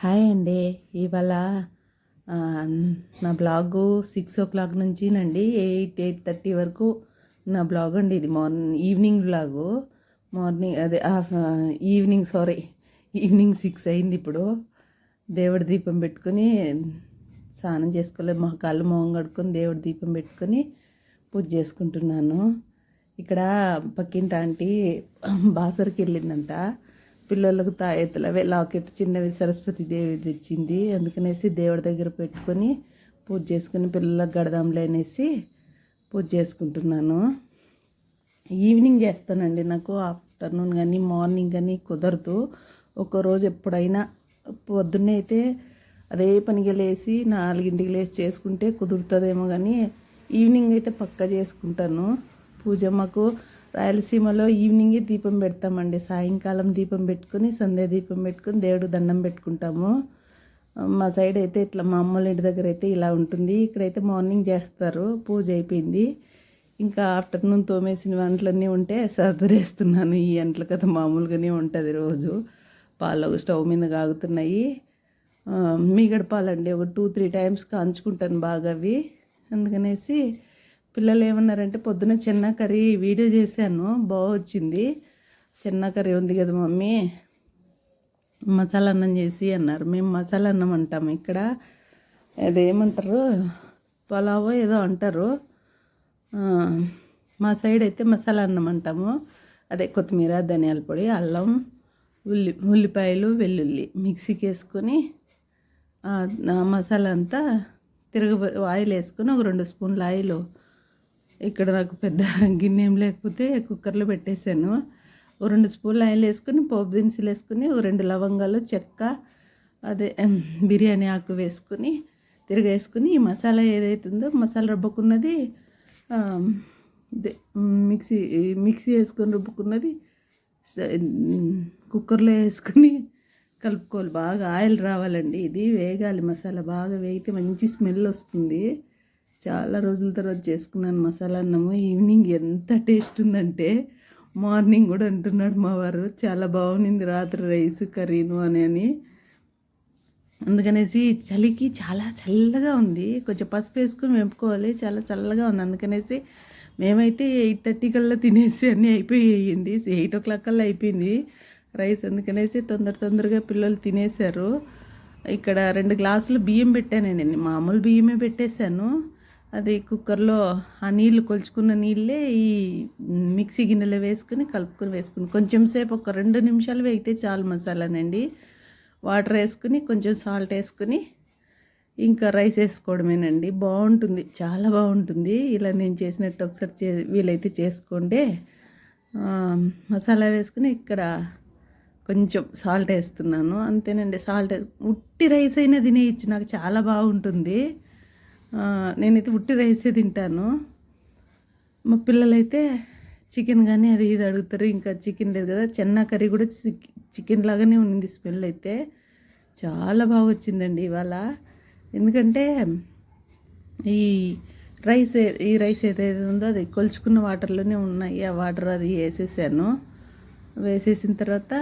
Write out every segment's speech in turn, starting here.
Hi అండి. ఇవాళ నా బ్లాగు సిక్స్ ఓ క్లాక్ నుంచి నండి ఎయిట్ ఎయిట్ థర్టీ వరకు నా బ్లాగ్ అండి ఇది. Morning evening blog. మార్నింగ్ అదే ఈవినింగ్ సారీ ఈవినింగ్ సిక్స్ అయింది ఇప్పుడు. దేవుడి దీపం పెట్టుకొని స్నానం చేసుకోలేదు. మా కళ్ళు మొహం కడుక్కొని దేవుడి దీపం పెట్టుకొని పూజ చేసుకుంటున్నాను. ఇక్కడ పక్కింటి ఆంటీ బాసరికి వెళ్ళిందంట. పిల్లలకు తాయెత్తులు అవే. లాకెట్ చిన్నవి సరస్వతి దేవి తెచ్చింది. అందుకనేసి దేవుడి దగ్గర పెట్టుకొని పూజ చేసుకుని పిల్లలకు గడదాంలే అనేసి పూజ చేసుకుంటున్నాను. ఈవినింగ్ చేస్తానండి నాకు ఆఫ్టర్నూన్ కానీ మార్నింగ్ కానీ కుదరదు. ఒక రోజు ఎప్పుడైనా పొద్దున్నే అయితే అదే పనిగా లేచి నాలుగింటికి లేచి చేసుకుంటే కుదురుతుందేమో కానీ ఈవినింగ్ అయితే పక్కా చేసుకుంటాను. పూజ మాకు రాయలసీమలో ఈవినింగే దీపం పెడతామండి. సాయంకాలం దీపం పెట్టుకొని సంధ్య దీపం పెట్టుకొని దేవుడు దండం పెట్టుకుంటాము. మా సైడ్ అయితే ఇట్లా మా అమ్మోళ్ళ ఇంటి దగ్గర అయితే ఇలా ఉంటుంది. ఇక్కడైతే మార్నింగ్ చేస్తారు. పూజ అయిపోయింది. ఇంకా ఆఫ్టర్నూన్ తోమేసిన వంటలన్నీ ఉంటే సర్దరేస్తున్నాను. ఈ అంటలు కదా మామూలుగానే ఉంటుంది రోజు. పాలు ఒక స్టవ్ మీద కాగుతున్నాయి. మీగడ పాలండి ఒక టూ త్రీ టైమ్స్ కాంచుకుంటాను బాగా అవి. అందుకనేసి పిల్లలు ఏమన్నారంటే పొద్దున చిన్న కర్రీ వీడియో చేశాను. బాగా వచ్చింది. చిన్న కర్రీ ఉంది కదా మమ్మీ. మసాలా అన్నం చేసి అన్నారు. మేము మసాలా అన్నం అంటాము ఇక్కడ. అదేమంటారు? పలావో ఏదో అంటారు. మా సైడ్ అయితే మసాలా అన్నం అంటాము. అదే కొత్తిమీర ధనియాల పొడి అల్లం ఉల్లి ఉల్లిపాయలు వెల్లుల్లి మిక్సీకి వేసుకొని మసాలా అంతా తిరగ ఆయిల్ వేసుకొని ఒక రెండు స్పూన్ల ఆయిల్ ఇక్కడ నాకు పెద్ద గిన్నె ఏం లేకపోతే కుక్కర్లో పెట్టేశాను. ఓ రెండు స్పూన్లు ఆయిల్ వేసుకుని పోపు దినుసులు వేసుకుని ఓ రెండు లవంగాలు చెక్క అదే బిర్యానీ ఆకు వేసుకొని తిరగేసుకుని ఈ మసాలా ఏదైతుందో మసాలా రుబ్బుకున్నది మిక్సీ మిక్సీ వేసుకొని రుబ్బుకున్నది కుక్కర్లో వేసుకుని కలుపుకోవాలి. బాగా ఆయిల్ రావాలండి. ఇది వేగాలి. మసాలా బాగా వేగితే మంచి స్మెల్ వస్తుంది. చాలా రోజుల తర్వాత చేసుకున్నాను మసాలా అన్నము. ఈవినింగ్ ఎంత టేస్ట్ ఉందంటే మార్నింగ్ కూడా అంటున్నాడు మా వారు చాలా బాగుంది రాత్రి రైస్ కర్రీను అని అని. అందుకనేసి చలికి చాలా చల్లగా ఉంది. కొంచెం పసుపు వేసుకొని వెంపుకోవాలి. చాలా చల్లగా ఉంది. అందుకనేసి మేమైతే ఎయిట్ థర్టీ కల్లా తినేసి అన్నీ అయిపోయాయండి. ఎయిట్ ఓ క్లాక్ కల్లా అయిపోయింది రైస్. అందుకనేసి తొందర తొందరగా పిల్లలు తినేశారు. ఇక్కడ రెండు గ్లాసులు బియ్యం పెట్టానండి నేను. మామూలు బియ్యమే పెట్టేశాను. అది కుక్కర్లో ఆ నీళ్ళు కొలుచుకున్న నీళ్ళే ఈ మిక్సీ గిన్నెలో వేసుకుని కలుపుకొని వేసుకుని కొంచెం సేపు ఒక రెండు నిమిషాలు వేగితే చాలు మసాలానండి. వాటర్ వేసుకుని కొంచెం సాల్ట్ వేసుకుని ఇంకా రైస్ వేసుకోవడమేనండి. బాగుంటుంది చాలా బాగుంటుంది. ఇలా నేను చేసినట్టు ఒకసారి చే వీలైతే చేసుకోండి. మసాలా వేసుకుని ఇక్కడ కొంచెం సాల్ట్ వేస్తున్నాను. అంతేనండి సాల్ట్ ఉట్టి రైస్ అయినా తినేయచ్చు. నాకు చాలా బాగుంటుంది. నేనైతే ఉట్టి రైసే తింటాను. మా పిల్లలైతే చికెన్ కానీ అది ఇది అడుగుతారు. ఇంకా చికెన్ లేదు కదా చెన్నా కర్రీ కూడా చికెన్ లాగానే ఉంది స్మెల్ అయితే. చాలా బాగా వచ్చిందండి ఇవాళ. ఎందుకంటే ఈ రైస్ ఈ రైస్ ఏదైతే ఉందో అది కొలుచుకున్న వాటర్లోనే ఉన్నాయి. ఆ వాటర్ అది వేసేసాను. వేసేసిన తర్వాత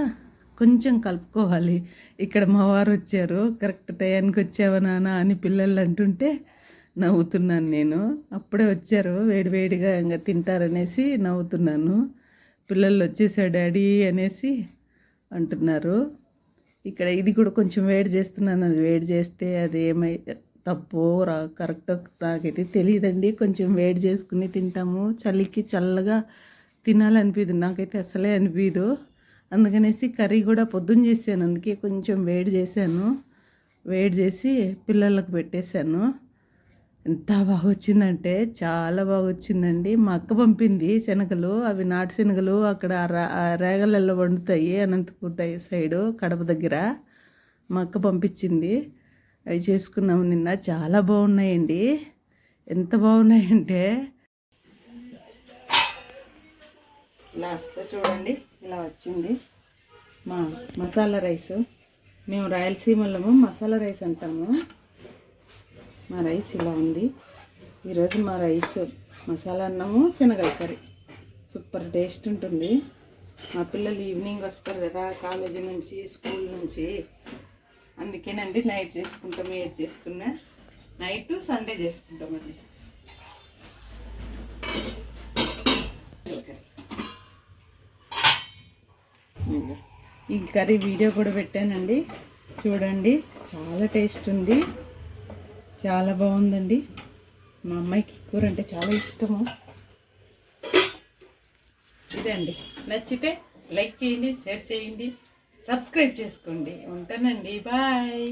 కొంచెం కలుపుకోవాలి. ఇక్కడ మా వారు వచ్చారు. కరెక్ట్ టయానికి వచ్చావా నాన్న అని పిల్లలు అంటుంటే నవ్వుతున్నాను నేను. అప్పుడే వచ్చారు వేడివేడిగా ఇంకా తింటారనేసి నవ్వుతున్నాను. పిల్లలు వచ్చేసాడు డాడీ అనేసి అంటున్నారు. ఇక్కడ ఇది కూడా కొంచెం వేడి చేస్తున్నాను అది వేడి చేస్తే అది ఏమై తప్పు రా కరెక్ట్ నాకైతే తెలియదండి. కొంచెం వేడి చేసుకుని తింటాము. చలికి చల్లగా తినాలనిపించదు నాకైతే అసలే అనిపించదు అందుకనేసి కర్రీ కూడా పొద్దున్న చేశాను అందుకే కొంచెం వేడి చేశాను. వేడి చేసి పిల్లలకు పెట్టేశాను. ఎంత బాగా వచ్చిందంటే చాలా బాగా వచ్చిందండి మా అక్క పంపింది శనగలు అవి నాటు శనగలు అక్కడ రేగలలో వండుతాయి అనంతపూర్ సైడు కడప దగ్గర. మా అక్క పంపించింది. అవి చేసుకున్నాము నిన్న. చాలా బాగున్నాయండి. ఎంత బాగున్నాయంటే లాస్ట్లో చూడండి ఇలా వచ్చింది. మా మసాలా రైసు. మేము రాయలసీమలో మసాలా రైస్ అంటాము. మా రైస్ ఇలా ఉంది. ఈరోజు మా రైస్ మసాలా అన్నము శనగల కర్రీ. సూపర్ టేస్ట్ ఉంటుంది. మా పిల్లలు ఈవినింగ్ వస్తారు కదా కాలేజీ నుంచి స్కూల్ నుంచి. అందుకేనండి నైట్ చేసుకుంటాం ఏది చేసుకున్నా. నైట్ సండే చేసుకుంటామండి. ఈ కర్రీ వీడియో కూడా పెట్టానండి. చూడండి చాలా టేస్ట్ ఉంది. చాలా బాగుందండి. మా అమ్మాయికి కూర అంటే చాలా ఇష్టము. ఇదే అండి నచ్చితే లైక్ చేయండి షేర్ చేయండి సబ్స్క్రైబ్ చేసుకోండి. ఉంటానండి. బాయ్.